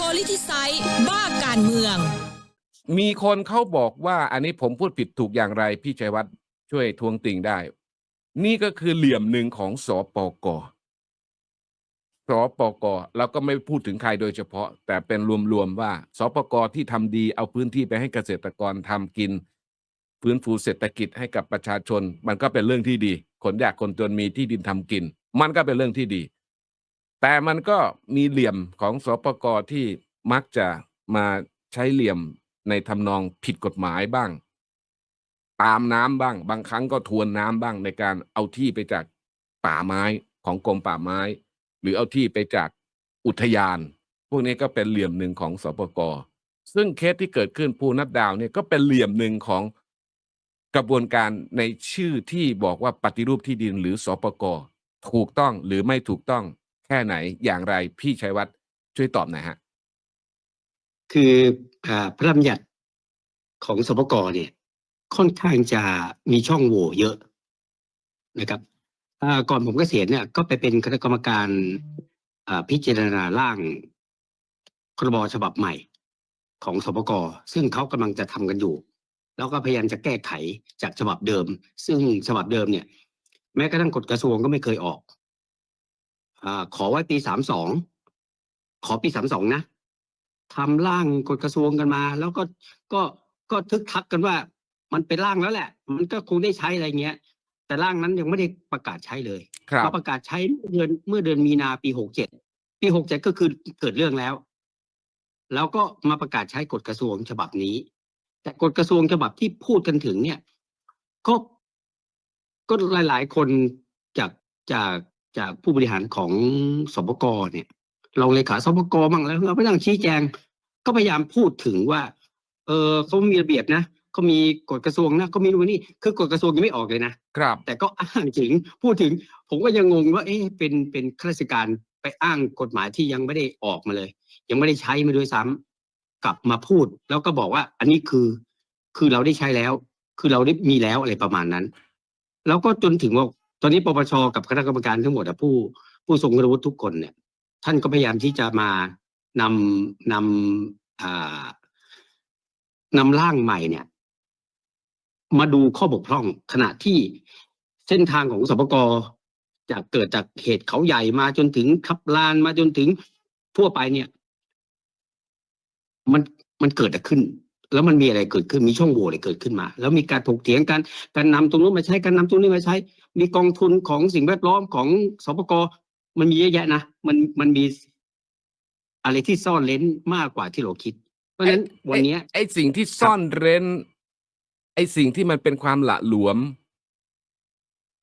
Politicize บ้าการเมือง มีคนเขาบอกว่าอันนี้ผมพูดผิดถูกอย่างไรพี่ชัยวัฒน์ช่วยทวงติ่งได้ นี่ก็คือเหลี่ยมหนึ่งของสปกสปกเราก็ไม่พูดถึงใครโดยเฉพาะ แต่เป็นรวมๆว่าสปกที่ทำดีเอาพื้นที่ไปให้เกษตรกรทำกินฟื้นฟูเศรษฐกิจให้กับประชาชน มันก็เป็นเรื่องที่ดี คนยากคนจนมีที่ดินทำกิน มันก็เป็นเรื่องที่ดี แต่มันก็มีเหลี่ยมของสปกที่มักจะมาใช้เหลี่ยมในทำนองผิดกฎหมายบ้าง ตามน้ำบ้าง บางครั้งก็ทวนน้ำบ้างในการเอาที่ไปจากป่าไม้ของกรมป่าไม้ หรือเอาที่ไปจากอุทยาน พวกนี้ก็เป็นเหลี่ยมหนึ่งของสปกซึ่งเคสที่เกิดขึ้นภูนัดดาวเนี่ยก็เป็นเหลี่ยมหนึ่งของกระบวนการในชื่อที่บอกว่าปฏิรูปที่ดินหรือสปกถูกต้องหรือไม่ถูกต้อง ค่ไหนอย่างไรพี่ชัยวัฒน์ช่วยตอบหน่อยฮะคือพระราชบัญญัติของสปกรเนี่ยค่อนข้างจะมีช่องโหว่เยอะนะครับก่อนผมเกษียณเนี่ยก็ไปเป็นคณะกรรมการพิจารณาร่างพรบฉบับใหม่ของสปกซึ่งเขากำลังจะทำกันอยู่ แล้วก็พยายามจะแก้ไขจากฉบับเดิม ซึ่งฉบับเดิมเนี่ย แม้กระทั่งกฎกระทรวงก็ไม่เคยออก อาขอไว้ปีสามสองขอปีสามสองนะทำร่างกฎกระทรวงกันมา แล้วก็ก็ก็ทึกทักกันว่า มันเป็นร่างแล้วแหละ มันก็คงได้ใช้อะไรเงี้ย แต่ร่างนั้นยังไม่ได้ประกาศใช้เลยครับ มาประกาศใช้เดือนเมื่อเดือนมีนาปีหกเจ็ดปีหกเจ็ดก็คือเกิดเรื่องแล้ว แล้วก็มาประกาศใช้กฎกระทรวงฉบับนี้ แต่กฎกระทรวงฉบับที่พูดกันถึงเนี่ย ก็ก็หลาย ๆ คนจากจาก จากผู้บริหารของสปกเนี่ยรองเลขาสปกบ้างแล้วเราไปนั่งชี้แจง ก็พยายามพูดถึงว่า เออเขามีระเบียบนะเขามีกฎกระทรวงนะเขามีนู่นนี่คือกฎกระทรวงยังไม่ออกเลยนะครับ แต่ก็อ้างถึงพูดถึง ผมก็ยังงงว่าเอ๊ะเป็นเป็นข้าราชการไปอ้างกฎหมายที่ยังไม่ได้ออกมาเลย ยังไม่ได้ใช้มาด้วยซ้ำกลับมาพูด แล้วก็บอกว่า อันนี้คือคือเราได้ใช้แล้ว คือเราได้มีแล้วอะไรประมาณนั้น แล้วก็จนถึงว่า ตอนนี้ปปชกับคณะกรรมการทั้งหมดอะผู้ผู้ทรงคุณวุฒิทุกคนเนี่ย ท่านก็พยายามที่จะมานำนำนำร่างใหม่เนี่ย มาดูข้อบกพร่องขณะที่เส้นทางของสปกจากเกิดจากเหตุเขาใหญ่มาจนถึงขับลานมาจนถึงทั่วไปเนี่ย มันมันเกิดขึ้น แล้วมันมีอะไรเกิดขึ้นมีช่องโหว่อะไรเกิดขึ้นมา แล้วมีการถกเถียงกันการนำตรงนู้นมาใช้การนำตรงนี้มาใช้ มีกองทุนของสิ่งแวดล้อมของสปกมันมีเยอะแยะนะมันมันมีอะไรที่ซ่อนเล้นมากกว่าที่เราคิด เพราะฉะนั้นวันเนี้ยไอ้สิ่งที่ซ่อนเร้น ไอ้สิ่งที่มันเป็นความหละหลวม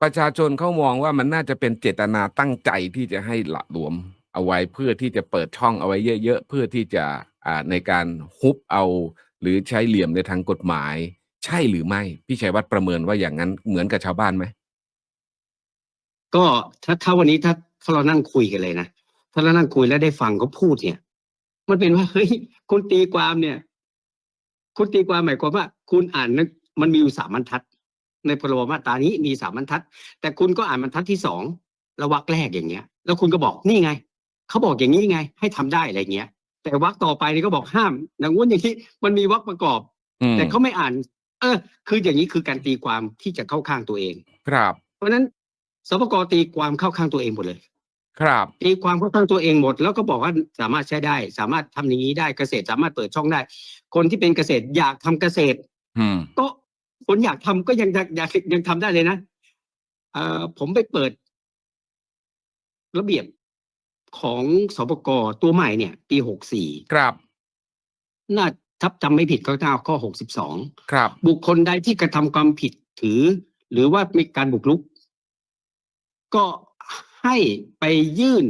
ประชาชนเขามองว่ามันน่าจะเป็นเจตนาตั้งใจที่จะให้หละหลวม เอาไว้เพื่อที่จะเปิดช่องเอาไว้เยอะๆเพื่อที่จะอ่าในการฮุบเอา หรือใช้เหลี่ยมในทางกฎหมาย ใช่หรือไม่ พี่ชัยวัฒน์ประเมินว่าอย่างนั้นเหมือนกับชาวบ้านไหมก็ถ้าถ้าวันนี้ถ้าถ้าเรานั่งคุยกันเลยนะถ้าเรานั่งคุยแล้วได้ฟังเขาพูดเนี่ย มันเป็นว่าเฮ้ยคุณตีความเนี่ย คุณตีความหมายความว่า คุณอ่านมันมีอยู่สามบรรทัด ในพรบมาตรานี้มีสามบรรทัด แต่คุณก็อ่านบรรทัดที่สองแล้ววรรคแรกอย่างเงี้ย แล้วคุณก็บอกนี่ไงเขาบอกอย่างนี้ไง ให้ทำได้อะไรเงี้ย แต่วรรคต่อไปนี่ก็บอกห้ามอย่างงู้นอย่างที่มันมีวรรคประกอบอืมแต่เขาไม่อ่าน เออ คืออย่างนี้คือการตีความที่จะเข้าข้างตัวเอง ครับ เพราะฉะนั้นสปกตีความเข้าข้างตัวเองหมดเลย ครับตีความเข้าข้างตัวเองหมด แล้วก็บอกว่าสามารถใช้ได้ สามารถทำอย่างนี้ได้เกษตรสามารถเปิดช่องได้ คนที่เป็นเกษตรอยากทำเกษตร อืมก็คนอยากทำก็ยังอยากอยากยังทำได้เลยนะเอ่อผมไปเปิด ระเบียบ ของสปกตัวใหม่เนี่ย ปีหกสี่ครับน่าทับจำไม่ผิดก็หน้าข้อหกสิบสองครับ บุคคลใดที่กระทำความผิดถือ หรือว่ามีการบุกรุก ก็ให้ไปยื่น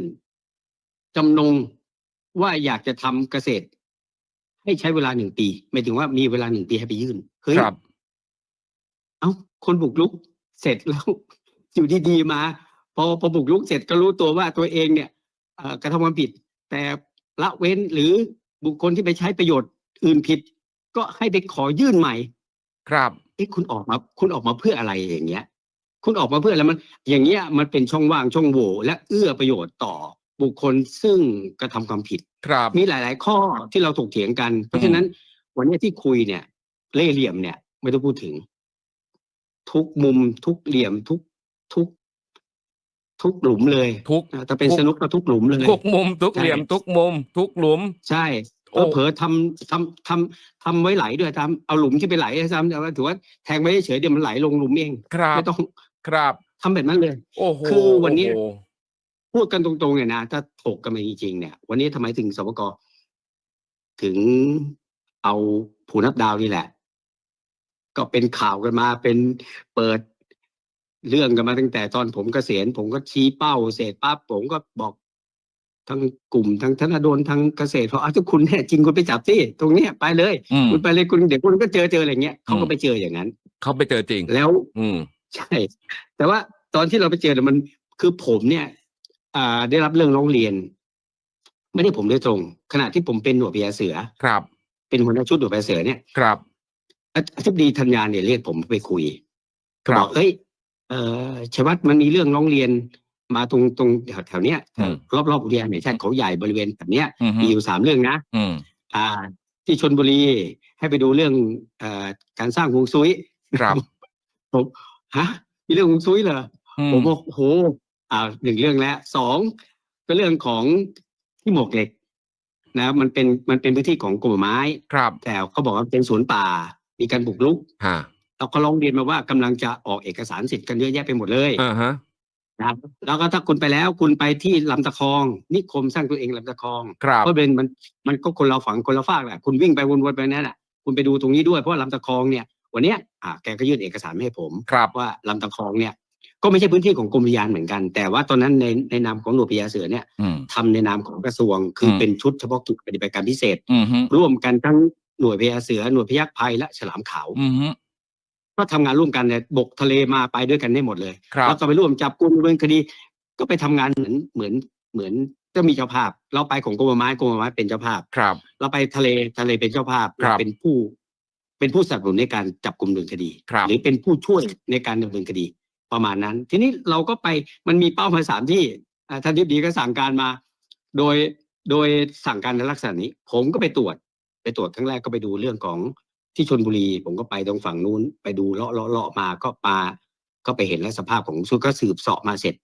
จำนงว่าอยากจะทำเกษตร ให้ใช้เวลาหนึ่งปีหมายถึงว่ามีเวลาหนึ่งปีให้ไปยื่นเฮ้ยครับ เอ้าคนบุกรุก เสร็จแล้ว อยู่ดีๆมา พอพอบุกรุกเสร็จก็รู้ตัวว่าตัวเองเนี่ยเอ่อ กระทำความผิด แต่ละเว้นหรือบุคคลที่ไปใช้ประโยชน์อื่นผิด ก็ให้ไปขอยื่นใหม่ ครับเอ๊ะคุณออกมา คุณออกมาเพื่ออะไรอย่างเงี้ย คุณออกมาเพื่ออะไรมัน อย่างเงี้ยมันเป็นช่องว่างช่องโหว่และเอื้อประโยชน์ต่อบุคคลซึ่งกระทำความผิด ครับ มีหลาย ๆ ข้อที่เราถกเถียงกัน เพราะฉะนั้นวันนี้ที่คุยเนี่ย เล่ห์เหลี่ยมเนี่ย ไม่ต้องพูดถึง ทุกมุมทุกเหลี่ยมทุกทุก ทุกหลุมเลยทุกนะถ้าเป็นทุกสนุกก็ทุกหลุมเลยทุกมุม ทุกใช่เหลี่ยมทุกมุม ทุกหลุม ใช่โอ้เผลอๆทำทำทำทำไว้ไหลด้วยทำเอาหลุมที่ไปไหลซ้ำแต่ว่าถือว่าแทงไว้เฉยๆเดี๋ยวมันไหลลงหลุมเองครับไม่ต้องครับทำแบบนั้นเลย โอ้โหคือวันนี้โอ้โหพูดกันตรงๆเนี่ยนะถ้าถกกันมาจริงๆเนี่ย วันนี้ทำไมถึงสปกถึงเอาผูนับดาวนี่แหละ ก็เป็นข่าวกันมาเป็นเปิด เรื่องกันมาตั้งแต่ตอนผมเกษียณผมก็ชี้เป้าเสร็จปั๊บผมก็บอกทั้งกลุ่มทั้งธนาโดนทั้งเกษตรเพราะอ้าวถ้าคุณแน่จริงคุณไปจับที่ตรงเนี้ยไปเลย อืม คุณไปเลยคุณเดี๋ยวคุณก็เจอเจออะไรเงี้ยเขาอืก็มไปเจออย่างนั้น เขาไปเจอจริง แล้ว อืม ใช่ แต่ว่าตอนที่เราไปเจอเนี่ยมันคือผมเนี่ย อ่า ได้รับเรื่องร้องเรียน ไม่ได้ผมโดยตรง ขณะที่ผมเป็นหน่วยพญาเสือ ครับเป็นหัวหน้าชุดหน่วยพญาเสือเนี่ยครับ อาอธิบดีธัญญาเนี่ยเรียกผมไปคุยครับบอกเอ้ย เออชวัตมันมีเรื่องร้องเรียนมาตรงตรงแถวแถวๆเนี้ยอืม รอบรอบๆอุทยานแห่งชาติเขาใหญ่บริเวณแบบเนี้ยอืมมีอยู่สามเรื่องนะ อืมอ่า ที่ชนบุรีให้ไปดูเรื่องเอ่อการสร้างฮวงซุยครับผมฮะมีเรื่องฮวงซุยเหรอ อืผมบอกโอ้โหอ่าหนึ่งเรื่องแล้วสองก็เรื่องของที่หมวกเหล็กนะมันเป็นมันเป็นพื้นที่ของกรมป่าไม้ ครับแต่เขาบอกว่าเป็นสวนป่า มีการบุกรุก ฮะ เราก็ร้องเรียนมาว่ากำลังจะออกเอกสารสิทธิ์กันเยอะแยะไปหมดเลยอ่าฮะนะครับแล้วก็ถ้าคุณไปแล้วคุณไปที่ลำตะคอง นิคมสร้างตัวเองลำตะคองครับเพราะเป็นมันมันก็คนเราฝังคนละฝากแหละคุณวิ่งไปวนๆไปนั่นแหละคุณไปดูตรงนี้ด้วยเพราะว่าลำตะคองเนี่ย วันเนี้ยอ่าแกก็ยื่นเอกสารมาให้ผมครับว่าลำตะคองเนี่ย ก็ไม่ใช่พื้นที่ของกรมอุทยานเหมือนกัน แต่ว่าตอนนั้นในในนามของหน่วยพญาเสือเนี่ยอืมทำในนามของกระทรวงคืออมเป็นชุดเฉพาะกิจปฏิบัติการพิเศษอืมฮึร่วมกันทั้งหน่วยพญาเสือหน่วยพยัคฆ์ภัยและฉลามขาวอืมฮึ ก็ทำงานร่วมกันเนี่ยบกทะเลมาไปด้วยกันได้หมดเลยครับแล้วก็ไปร่วมจับกลุ่มดำเนินคดี ก็ไปทำงานเหมือนเหมือนเหมือนจะมีเจ้าภาพ เราไปของกรมป่าไม้กรมป่าไม้เป็นเจ้าภาพครับ เราไปทะเลทะเลเป็นเจ้าภาพครับเราเป็นผู้ เป็นผู้สนับสนุนในการจับกลุ่มดำเนินคดีครับหรือเป็นผู้ช่วยในการดำเนินคดีประมาณนั้น ทีนี้เราก็ไปมันมีเป้าหมายสามที่อ่าท่านทิบดีก็สั่งการมา โดยโดยสั่งการในลักษณะนี้ ผมก็ไปตรวจ ไปตรวจครั้งแรกก็ไปดูเรื่องของ ที่ชนบุรีผมก็ไปตรงฝั่งนู้น ไปดูเลาะเลาะเลาะมาก็มาก็ไปเห็นแล้วสภาพของสุดก็สืบเสาะมาเสร็จ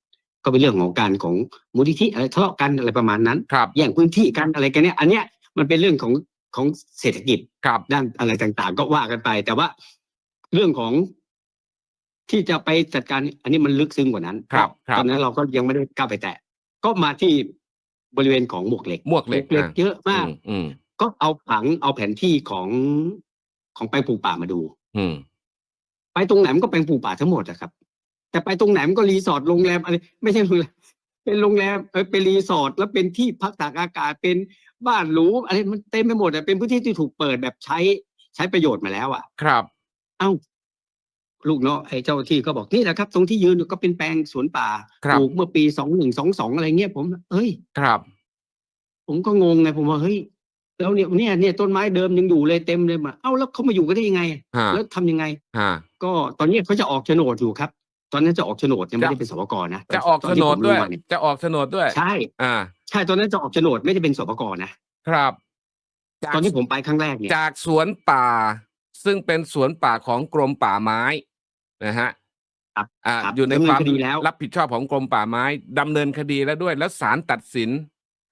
ก็เป็นเรื่องของการของมูลนิธิอะไรทะเลาะกันอะไรประมาณนั้นครับแย่งพื้นที่กันอะไรกันเนี่ยอันเนี้ยมันเป็นเรื่องของของเศรษฐกิจครับด้านอะไรต่างๆ ก็ว่ากันไป แต่ว่าเรื่องของที่จะไปจัดการอันนี้มันลึกซึ้งกว่านั้นครับครับตอนนั้นเราก็ยังไม่ได้ก้าวไปแตะ ก็มาที่บริเวณของหมวกเหล็กหมวกเหล็กเหล็กอะเยอะมากอือืมก็เอาผังเอาแผนที่ของ ของแปลงปลูกป่ามาดู อืม ไปตรงไหนมันก็แปลงปลูกป่าทั้งหมดอะครับ แต่ไปตรงไหนมันก็รีสอร์ทโรงแรมอะไรไม่ใช่โรงแรมเป็นโรงแรมเออเป็นรีสอร์ทแล้วเป็นที่พักตากอากาศเป็นบ้านหรูอะไรมันเต็มไปหมดอะเป็นพื้นที่ที่ถูกเปิดแบบใช้ใช้ประโยชน์มาแล้วอะครับ เอ้า ลูกเนาะไอ้เจ้าที่ก็บอกนี่แหละครับ ตรงที่ยืนอยู่ก็เป็นแปลงสวนป่าครับ ปลูกเมื่อปีสองหนึ่งสองสองอะไรเงี้ยผมเฮ้ย ครับ ผมก็งงไงผมว่าเฮ้ย แล้วเนี่ยเนี่ยเนี่ยต้นไม้เดิมยังอยู่เลยเต็มเลยมาเอ้าแล้วเขามาอยู่กันได้ยังไง ฮะแล้วทำยังไง ฮะ ก็ตอนนี้เขาจะออกโฉนดอยู่ครับ ตอนนั้นจะออกโฉนดยังไม่จะได้เป็นสปกนะจะออกตโฉที่นผดมด้วยรู้มาเนี่ยจะออกโฉนดด้วย ใช่อ่า ใช่ตอนนั้นจะออกโฉนดไม่ได้เป็นสปกนะครับ จากตอนที่ผมไปครั้งแรกเนี่ย จากสวนป่า ซึ่งเป็นสวนป่าของกรมป่าไม้นะฮะครับอ่าครับอยู่ในดำเนิคนวามคดีแล้ว รับผิดชอบของกรมป่าไม้ดำเนินคดีแล้วด้วย แล้วศาลตัดสิน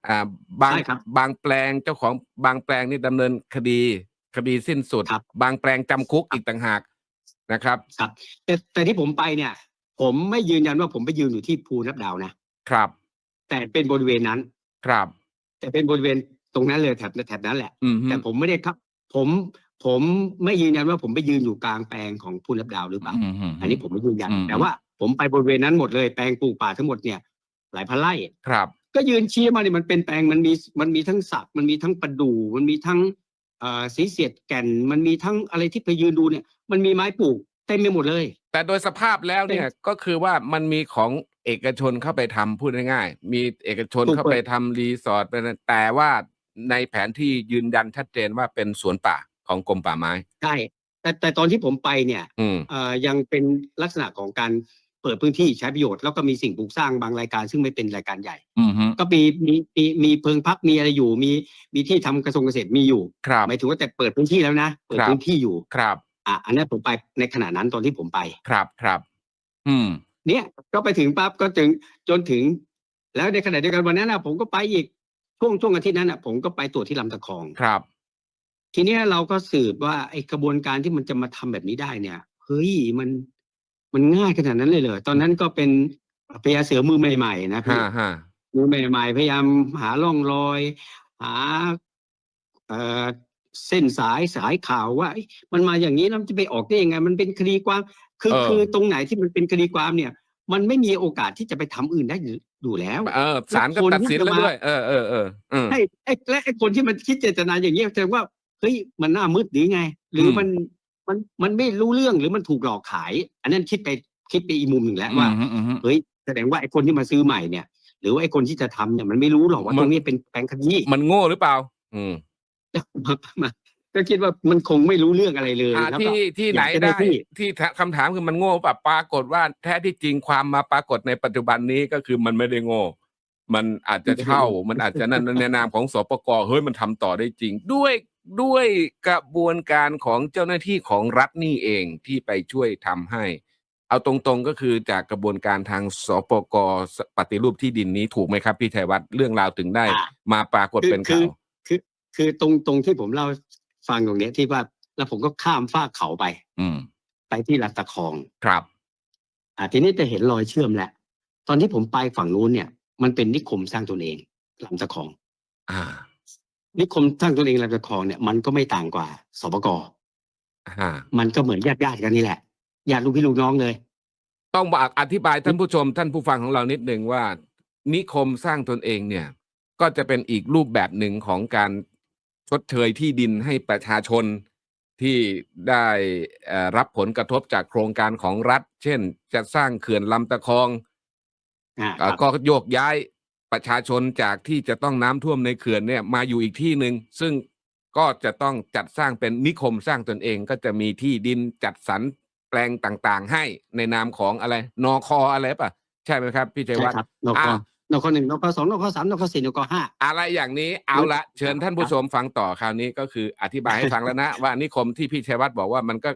อ่าบางใช่ครับบางแปลงเจ้าของบางแปลงนี่ดำเนินคดี คดีสิ้นสุด ครับ บางแปลงจำคุกอีกต่างหากนะครับ ครับ แต่แต่ที่ผมไปเนี่ย ผมไม่ยืนยันว่าผมไปยืนอยู่ที่ภูนับดาวนะครับแต่เป็นบริเวณนั้น ครับ แต่เป็นบริเวณตรงนั้นเลยแถบแถบนั้นแหละ อืมฮึแต่ผมไม่ได้ครับ ผมผมไม่ยืนยันว่าผมไปยืนอยู่กลางแปลงของผู้นับดาวหรือเปล่าอืมฮึ อันนี้ผมไม่ยืนยัน อืม แต่ว่าผมไปบริเวณนั้นหมดเลยแปลงปลูกป่าทั้งหมดเนี่ย หลายพันไร่ครับ ก็ยืนชี้มาเนี่ยมันเป็นแปลงมันมีมันมีทั้งสักมันมีทั้งประดู่มันมีทั้งเอ่อสีเสียดแก่น มันมีทั้งอะไรที่ไปยืนดูเนี่ย มันมีไม้ปลูกเต็มไปหมดเลย แต่โดยสภาพแล้วเนี่ยก็คือว่ามันมีของเอกชนเข้าไปทำพูดง่ายๆมีเอกชนถูกเข้าไปทำรีสอร์ทไปนะแต่ว่าในแผนที่ยืนยันชัดเจนว่าเป็นสวนป่าของกรมป่าไม้ใช่แต่แต่ตอนที่ผมไปเนี่ยอืมเอ่อยังเป็นลักษณะของการ เปิดพื้นที่ใช้ประโยชน์แล้วก็มีสิ่งปลูกสร้างบางรายการ ซึ่งไม่เป็นรายการใหญ่ อืมฮึ ก็มีมีมีมีเพิงพักมีอะไรอยู่ มีมีที่ทำกระทรวงเกษตรมีอยู่ครับ หมายถึงว่าแต่เปิดพื้นที่แล้วนะเปิดครับ พื้นที่อยู่ครับ อะอันนั้นผมไปในขณะนั้นตอนที่ผมไป ครับครับ อืม เนี่ยก็ไปถึงปั๊บก็ถึงจนถึง แล้วในขณะเดียวกันวันนั้นนะผมก็ไปอีกช่วงช่วงอาทิตย์นั้นนะผมก็ไปตรวจที่ลำตะคอง ครับ ทีเนี้ยเราก็สืบว่าไอ้กระบวนการที่มันจะมาทำแบบนี้ได้เนี่ยเฮ้ยมัน มันง่ายขนาดนั้นเลยเหรอตอนนั้นก็เป็นพญาเสือมือใหม่ๆนะพี่ฮ่าฮ่ามือใหม่ๆ พยายามหาร่องรอย หาเอ่อเส้นสายสายข่าวว่าเอ้ยมันมาอย่างนี้แล้วมันจะไปออกได้ยังไง มันเป็นคดีความ คือเออคือตรงไหนที่มันเป็นคดีความเนี่ย มันไม่มีโอกาสที่จะไปทำอื่นได้อยู่อยู่แล้ว เออศาลก็คนตัดที่สินจะแล้วมาด้วยเออเออเออเออไอ้ไอ้และไอ้คนที่มันคิดเจตนาอย่างนี้ยแสดงว่าเฮ้ยมันหน้ามืดหรือไง หรืออมมัน มันมันไม่รู้เรื่องหรือมันถูกหลอกขาย อันนั้นคิดไปคิดไปอีกมุมหนึ่งแล้วว่าอืมฮึอืมฮึเฮ้ยแสดงว่าไอ้คนที่มาซื้อใหม่เนี่ย หรือว่าไอ้คนที่จะทำเนี่ยมันไม่รู้หรอกว่ามันตรงนี้เป็นแปลงคดีมันโง่หรือเปล่า อืมก็คิดว่ามันคงไม่รู้เรื่องอะไรเลยอ่าแล้วก็ ที่ที่ไหนอยากจะได้ได้ที่ ที่คำถามคือมันโง่แบบปรากฏว่าแท้ที่จริงความมาปรากฏในปัจจุบันนี้ก็คือมันไม่ได้โง่ มันอาจจะเช่า มันอาจจะนั่นในนามของสปกเฮ้ยมันทำต่อได้จริง ด้วย ด้วยกระบวนการของเจ้าหน้าที่ของรัฐนี่เองที่ไปช่วยทำให้ เอาตรงๆก็คือจากกระบวนการทางสปกปฏิรูปที่ดินนี้ถูกไหมครับ พี่ชัยวัฒน์เรื่องราวถึงได้อะมาปรากฏคือเป็นคืข่าอวคือคือตรงตรงที่ผมเล่าฟังตรงเนี้ยที่ว่าแล้วผมก็ข้ามฟากเขาไป อืม ไปที่ลัดตะคองครับ อ่าทีนี้จะเห็นรอยเชื่อมแหละตอนที่ผมไปฝั่งนู้นเนี่ย มันเป็นนิคมสร้างตนเองลำตะคอง อ่า นิคมสร้างตนเองลำตะคองเนี่ยมันก็ไม่ต่างกว่าสปกอ่า มันก็เหมือนญาติญาติๆกันนี่แหละญาติลูกพี่ลูกน้องเลย ต้องบอกอธิบายท่านผู้ชม ท่านผู้ฟังของเรานิดหนึ่งว่า นิคมสร้างตนเองเนี่ย ก็จะเป็นอีกรูปแบบหนึ่งของการชดเชยที่ดินให้ประชาชนที่ได้เอ่อรับผลกระทบจากโครงการของรัฐ เช่น จะสร้างเขื่อนลำตะคองอ่าเอ่อก็โยกย้าย ประชาชนจากที่จะต้องน้ำท่วมในเขื่อนเนี่ยมาอยู่อีกที่หนึ่งซึ่งก็จะต้องจัดสร้างเป็นนิคมสร้างตนเองก็จะมีที่ดินจัดสรรแปลงต่างๆ ให้ในนามของอะไรนอคออะไรป่ะ ใช่ไหมครับ พี่ชัยใช่วัฒน์ครับนกอ่านกหนึ่งนกสองนกสามนกสี่นกห้าอะไรอย่างนี้เอาละเชิญท่านผู้ชมฟังต่อคราวนี้ก็คืออธิบายให้ฟังแล้วนะ ว่านิคมที่พี่ชัยวัฒน์บอกว่ามันก็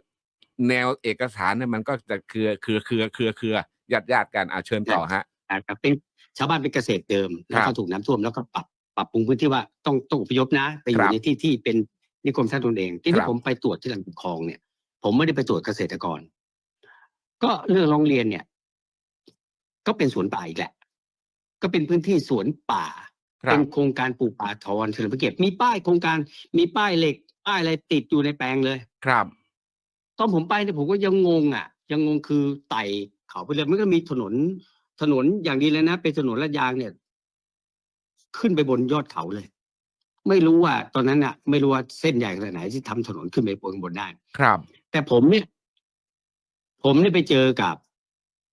แนวเอกสารเนี่ยมันก็จะเครือเครือเครือเครือเครือญาติญาติๆกันอาเชิญต่อฮะนะครับเป็น ชาวบ้านเป็นเกษตรเดิมแล้วครัก็บถูกน้ำท่วมแล้วก็ปรับปรับปรุงพื้นที่ว่าต้องต้องอพยพนะ ไปอครัยู่บในที่ที่เป็นนิคมสร้างตนเอง ที่คนี่รับผมไปตรวจที่ลำคลองเนี่ย ผมไม่ได้ไปตรวจเกษตรกร ก็เรื่องร้องเรียนเนี่ย ก็เป็นสวนป่าอีกแหละ ก็เป็นพื้นที่สวนป่าครัเป็บนโครงการปลูกป่าทอนเฉลิมพระเกียรติมีป้ายโครงการมีป้ายเหล็ก ป้ายอะไรติดอยู่ในแปลงเลยครับตอนผมไปเนี่ยผมก็ยังงงอะ ยังงงคือไต่เขาไปเลยมันก็มีถนน ถนนอย่างดีเลยนะ เป็นถนนลาดยางเนี่ย ขึ้นไปบนยอดเขาเลย ไม่รู้ว่า ตอนนั้นอะไม่รู้ว่าเส้นใหญ่ขนาดไหนที่ทำถนนขึ้นไปบนบนได้ครับ แต่ผมเนี่ย ผมเนี่ยไปเจอกับ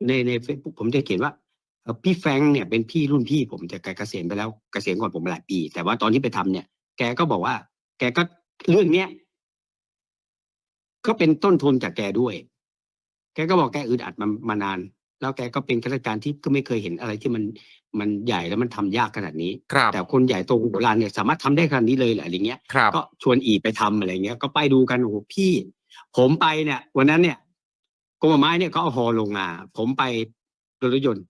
ในในเฟซบุ๊กผมจะเขียนว่าเอ่อพี่แฟรงค์เนี่ยเป็นพี่รุ่นพี่ผมจะแกเกษียณไปแล้วเกษียณก่อนผมหลายปี แต่ว่าตอนที่ไปทำเนี่ย แกก็บอกว่า แกก็เรื่องเนี้ยก็เป็นต้นทุนจากแกด้วย แกก็บอกแกอึดอัดมามานาน แล้วแกก็เป็นข้าราชการที่ก็ไม่เคยเห็นอะไรที่มันมันใหญ่แล้วมันทำยากขนาดนี้ครับแต่คนใหญ่โตโบราณเนี่ยสามารถทำได้ขนาดนี้เลยเหรออะไรเงี้ยครับก็ชวนอีไปทำอะไรเงี้ย ก็ไปดูกันโอ้โหพี่ ผมไปเนี่ย วันนั้นเนี่ยกรมป่าไม้เนี่ยเขาเอาฮอลงมา ผมไปรถยนต์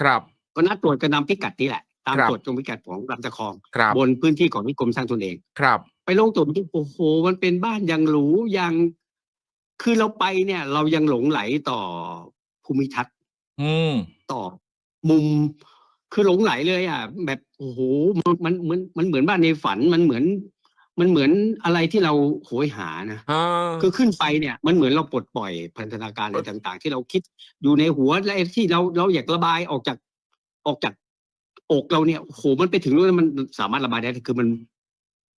ครับ ก็นัดตรวจกันนำพิกัดนี่แหละ ตามครับกฎตรงพิกัดของลำตะคองครับบนพื้นที่ของนิคมสร้างตนเองครับ ไปลงตรวจที่โอ้โห มันเป็นบ้านอย่างหรูอย่างคือเราไปเนี่ย เรายังหลงไหลต่อภูมิทัศน์ อืมต่อมุมคือหลงไหลเลย อะ แบบโอ้โหมันมันเหมือนมันเหมือนบ้านในฝันมันเหมือน มันเหมือนอะไรที่เราโหยหานะอ่า คือขึ้นไปเนี่ย มันเหมือนเราปลดปล่อยพันธนาการอะไรต่าง ๆ ที่เราคิดอยู่ในหัวและไอ้ที่เราเราอยากระบายออกจากออกจากอกเราเนี่ยโอ้โหมันไปถึงนู้นแล้วมันสามารถระบายได้คือมัน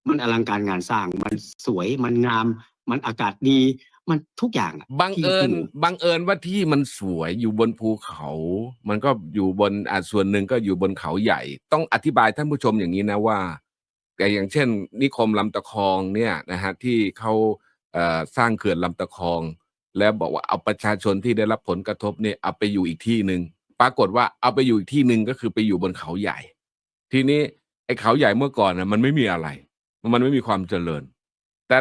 มันอลังการงานสร้าง มันสวยมันงาม มันอากาศดี มันทุกอย่างอะบังเอิญที่ยู่บังเอิญว่าที่มันสวยอยู่บนภูเขา มันก็อยู่บนอ่าส่วนหนึ่งก็อยู่บนเขาใหญ่ ต้องอธิบายท่านผู้ชมอย่างนี้นะว่าแต่อย่างเช่น นิคมลำตะคองเนี่ยนะฮะที่เขาเอ่อสร้างเขื่อนลำตะคอง แล้วบอกว่าเอาประชาชนที่ได้รับผลกระทบเนี่ยเอาไปอยู่อีกที่หนึ่งปรากฏว่าเอาไปอยู่อีกที่หนึ่งก็คือไปอยู่บนเขาใหญ่ ทีนี้ไอ้เขาใหญ่เมื่อก่อนนะมันไม่มีอะไร มันไม่มีความเจริญ แต่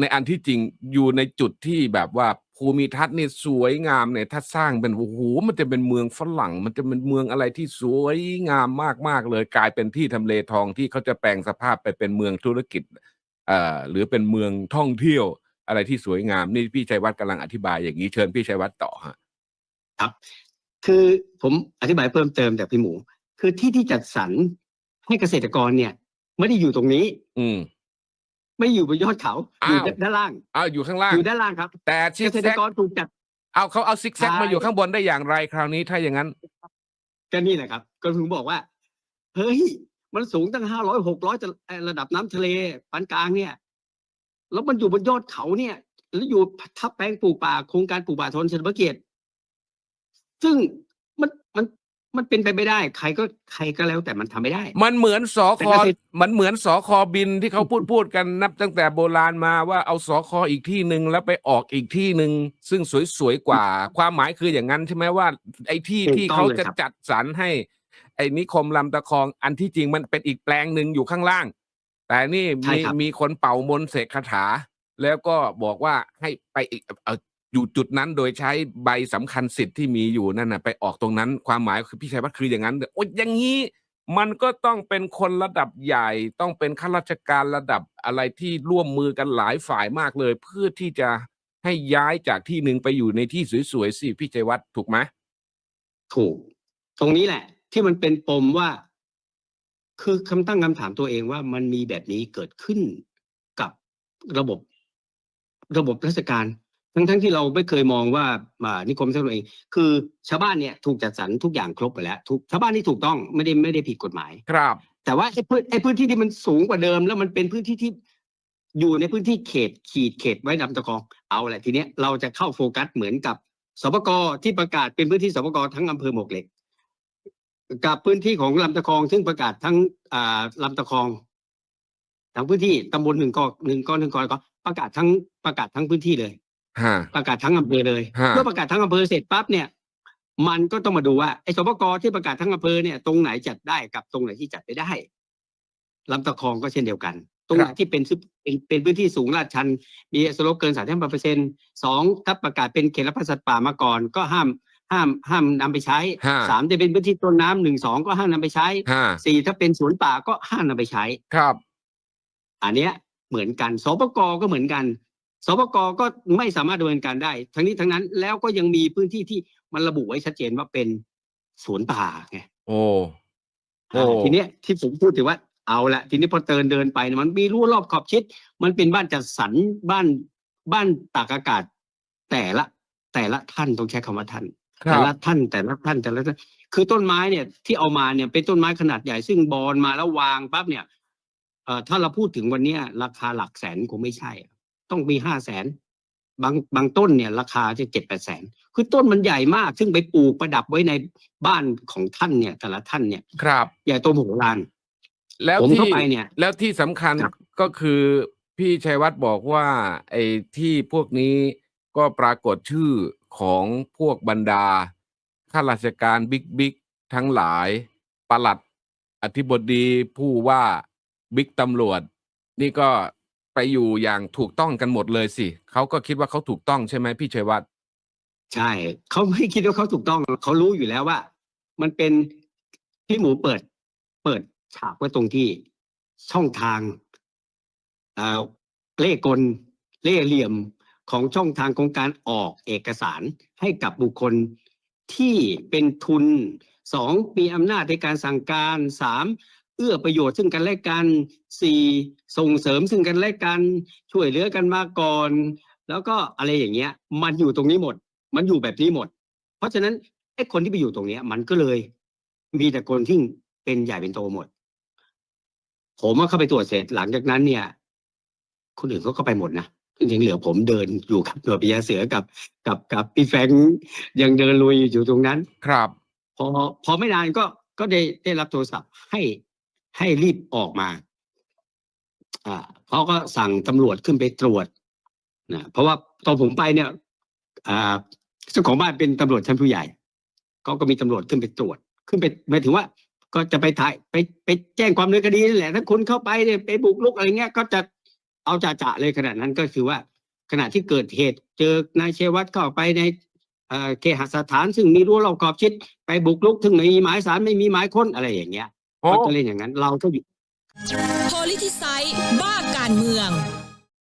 ในอันที่จริงอยู่ในจุดที่แบบว่าภูมิทัศน์นี่สวยงามเนี่ยถ้าสร้างเป็นโอ้โหมันจะเป็นเมืองฝรั่ง มันจะเป็นเมืองอะไรที่สวยงามมากๆเลย กลายเป็นที่ทำเลทองที่เขาจะแปลงสภาพไปเป็นเมืองธุรกิจเอ่อหรือเป็นเมืองท่องเที่ยวอะไรที่สวยงาม นี่พี่ชัยวัฒน์กำลังอธิบายอย่างนี้เชิญพี่ชัยวัฒน์ต่อฮะคือผมอธิบายเพิ่มเติมจากพี่หมู คือที่ที่จัดสรรให้เกษตรกรเนี่ยไม่ได้อยู่ตรงนี้ อืม ไม่ได้อยู่บนยอดเขา อยู่อ้าว ด้านล่างเอาอยู่ข้างล่าง อยู่ด้านล่างครับแต่ซิเกกษแซตรกกรถูกจัด เอาเขาเอาซิกแซกใช่ มาอยู่ข้างบนได้อย่างไรคราวนี้ถ้าอย่างนั้น ก็นี่แหละครับ ก็ถึงบอกว่า เฮ้ย มันสูงตั้งห้าร้อยหกร้อยระดับน้ำทะเลปานกลางเนี่ย แล้วมันอยู่บนยอดเขาเนี่ย แล้วอยู่ทับแปลงปลูกป่าโครงการปลูกป่าทนเฉลิมพระเกียรติซึ่งมันมัน มันเป็นไปไม่ได้ ใครก็ใครก็แล้วแต่มันทำไม่ได้ มันเหมือนสอแต่คอเกษตรมันเหมือนสอคอบินที่เขาพูดพูดกันนับตั้งแต่โบราณมาว่าเอาสอคออีกที่หนึ่งแล้วไปออกอีกที่หนึ่งซึ่งสวยๆกว่า ความหมายคืออย่างนั้นใช่ไหมว่า ไอ้ที่ถูกที่ต้องเขาเลยจะครับ จัดสรรให้ ไอ้นิคมลำตะคองอันที่จริงมันเป็นอีกแปลงหนึ่งอยู่ข้างล่าง แต่นี่ใช่มีครับ มีคนเป่ามนต์เสกคาถา แล้วก็บอกว่าให้ไปอีกเอา อยู่จุดนั้นโดยใช้ใบสำคัญสิทธิ์ที่มีอยู่นั่นน่ะไปออกตรงนั้นความหมายคือพี่ชัยวัฒน์คืออย่างนั้นโอ้ยอย่างนี้มันก็ต้องเป็นคนระดับใหญ่ ต้องเป็นข้าราชการระดับอะไรที่ร่วมมือกันหลายฝ่ายมากเลย เพื่อที่จะให้ย้ายจากที่หนึ่งไปอยู่ในที่สวยๆสิพี่ชัยวัฒน์ถูกไหมถูก ตรงนี้แหละ ที่มันเป็นปมว่า คือคำตั้งคำถามตัวเองว่ามันมีแบบนี้เกิดขึ้นกับระบบ ระบบราชการ ทั้งทั้งที่เราไม่เคยมองว่าอ่านิคมสร้างตัวเอง คือชาวบ้านเนี่ยถูกจัดสรรทุกอย่างครบไปแล้วถูกชาวบ้านที่ถูกต้องไม่ได้ไม่ได้ผิดกฎหมาย ครับ แต่ว่าไอ้พื้นไอ้พื้นที่ที่มันสูงกว่าเดิม แล้วมันเป็นพื้นที่ที่อยู่ในพื้นที่เขตขีดเขตไว้ลำตะคองเอาแหละทีเนี้ยเราจะเข้าโฟกัสเหมือนกับสปกที่ประกาศเป็นพื้นที่สปกทั้งอำเภอหมวกเหล็ก กับพื้นที่ของลำตะคองซึ่งประกาศทั้งอ่าลำตะคอง ทั้งพื้นที่ตำบลหนึ่งกอหนึ่งกอหนึ่งกอก็ประกาศทั้งประกาศทั้งพื้นที่เลยฮะ ประกาศทั้งอำเภอเลยฮะเมื่อประกาศทั้งอำเภอเสร็จปั๊บเนี่ย มันก็ต้องมาดูว่าไอ้สปกที่ประกาศทั้งอำเภอเนี่ย ตรงไหนจัดได้กับตรงไหนที่จัดไม่ได้ลำตะคองก็เช่นเดียวกัน ตรงไหนที่เป็นซึเป็นเป็นพื้นที่สูงลาดชัน มีสโลปเกินสามสิบเปอร์เซ็นต์สองถ้าประกาศเป็นเขตรักษาสัตว์ป่ามาก่อน ก็ห้ามห้ามห้ามนำไปใช้ฮะสามจะเป็นพื้นที่ต้นน้ำหนึ่งสองก็ห้ามนำไปใช้ฮะสี่ถ้าเป็นสวนป่าก็ห้ามนำไปใช้ครับ อันเนี้ยเหมือนกันสปกก็เหมือนกัน สปกก็ไม่สามารถดำเนินการได้ ทั้งนี้ทั้งนั้นแล้วก็ยังมีพื้นที่ที่มันระบุไว้ชัดเจนว่าเป็นสวนป่าไงโอ้โอ้อ่าทีเนี้ยที่ผมพูดถึงว่าเอาละทีนี้พอเดินเดินไปเนี่ยมันมีรั้วรอบขอบชิด มันเป็นบ้านจัดสรรบ้านบ้านตากอากาศ แต่ละแต่ละท่านต้องใช้คำว่าท่านครัแต่บละท่านแต่ละท่านแต่ละท่านคือต้นไม้เนี่ยที่เอามาเนี่ยเป็นต้นไม้ขนาดใหญ่ซึ่งบอลมาแล้ววางปั๊บเนี่ยเอ่อถ้าเราพูดถึงวันเนี้ยราคาหลักแสนคงไม่ใช่อะ ต้องมีห้าแสนบางบางต้นเนี่ยราคาจะเจ็ดแปดแสนคือต้นมันใหญ่มาก ซึ่งไปปลูกประดับไว้ในบ้านของท่านเนี่ย แต่ละท่านเนี่ยครับ ใหญ่โตมโหฬารแล้วผมที่เข้าไปเนี่ย แล้วที่สำคัญครับก็คือพี่ชัยวัฒน์บอกว่า ไอ้ที่พวกนี้ก็ปรากฏชื่อของพวกบรรดาข้าราชการบิ๊กบิ๊กทั้งหลายปลัดอธิบดีผู้ว่าบิ๊กตำรวจ นี่ก็ ไปอยู่อย่างถูกต้องกันหมดเลยสิเขาก็คิดว่าเขาถูกต้องใช่ไหมพี่ชัยวัฒน์ใช่เขาไม่คิดว่าเขาถูกต้องเขารู้อยู่แล้วว่า มันเป็นพี่หมูเปิด เปิดฉากไว้ตรงที่ช่องทางเอ่อเล่กลเล่เหลี่ยมของช่องทางของการออกเอกสารให้กับบุคคลที่เป็นทุนสองมีอำนาจในการสั่งการสาม เอื้อประโยชน์ซึ่งกันและกันสี่ส่งเสริมซึ่งกันและกันช่วยเหลือกันมาก่อน แล้วก็อะไรอย่างเงี้ย มันอยู่ตรงนี้หมด มันอยู่แบบนี้หมด เพราะฉะนั้นไอ้คนที่ไปอยู่ตรงเนี้ย มันก็เลย มีแต่คนที่เป็นใหญ่เป็นโตหมด ผมว่าเข้าไปตรวจเสร็จหลังจากนั้นเนี่ย คนอื่นเขาก็ไปหมดนะจริงๆเหลือผมเดินอยู่กับหน่วยปิยาเสือกับ กับกับพี่แฟรงค์ยังเดินลุยอยู่ตรงนั้น ครับ พอพอไม่นานก็ก็ได้ได้รับโทรศัพท์ให้ ให้รีบออกมาอ่าเขาก็สั่งตำรวจขึ้นไปตรวจนะเพราะว่าตอนผมไปเนี่ยอ่าเจ้าของบ้านเป็นตำรวจชั้นผู้ใหญ่เขาก็มีตำรวจขึ้นไปตรวจ ขึ้นไปหมายถึงว่า ก็จะไปถ่ายไปไปแจ้งความดำเนินคดีนั่นแหละถ้าคุณเข้าไปเนี่ยไปบุกรุกอะไรเงี้ย ก็จะเอาจ่าจะๆเลยขนาดนั้นก็คือว่า ขณะที่เกิดเหตุเจอนายเชวัตเข้าไปในเอ่อเคหสถานซึ่งมีรั้วรอบขอบชิดไปบุกรุกซึ่งไม่มีหมายสารไม่มีหมายค้นอะไรอย่างเงี้ย เขาจะเล่นอย่างนั้น เราก็อยู่โพลิทิไซต์บ้าการเมือง